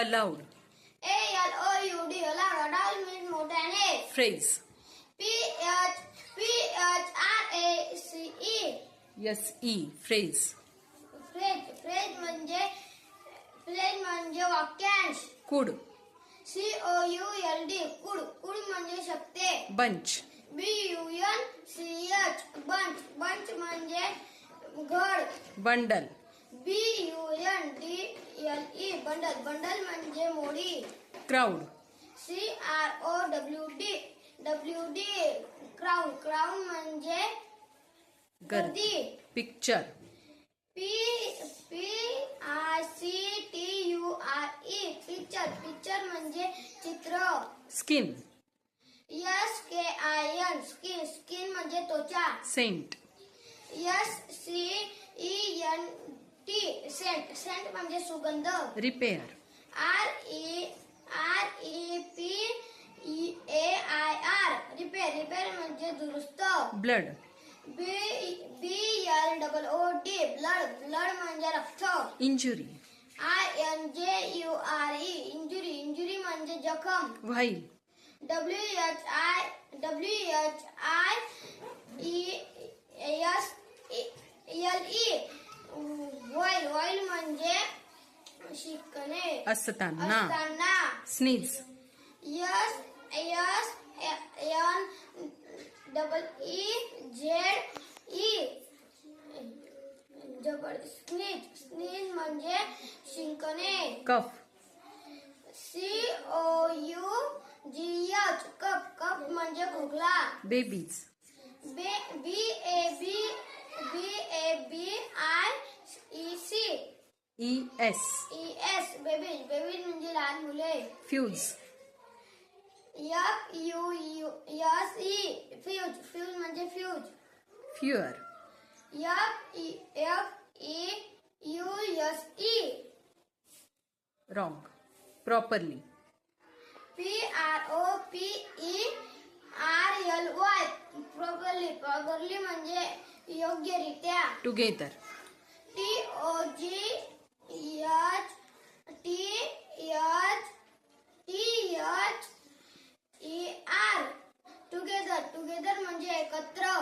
Allowed A L O U D allowed adult means more than age. Phrase P H P H R A C E S E phrase phrase phrase म्हणजे phrase म्हणजे वाक्यांश। Could. C O U L D could. Could म्हणजे शकते। Bunch. B U N C H bunch. Bunch म्हणजे घड bundle. B U N D L E bundle bundle म्हणजे मोडी crowd C R O W D. W D crown crown म्हणजे गर्दी picture P P I C T U R E. Picture picture म्हणजे चित्र skin S K I N. Skin skin म्हणजे त्वचा scent S C E N T scent scent म्हणजे सुगंध. Repair R E R E P E A I R. Repair repair म्हणजे दुरुस्त. Blood B B L double O D blood blood म्हणजे रक्त. Injury I N J U R E injury injury म्हणजे जखम. W H I W H I E S L E. वॉईल वॉईल म्हणजे शिकणे असताना असताना sneeze S S N double E Z E जबड sneeze sneeze म्हणजे शिंकणे cough C O U G H cough cough म्हणजे खोकला babies B B A B I E C E S E S baby baby म्हणजे लहान मुले fuse F U U E fuse fuse म्हणजे fuse fewer E F E U E. Wrong properly P R O P E R L Y properly properly म्हणजे योग्यरित्या together H T H T H E R together together म्हणजे एकत्र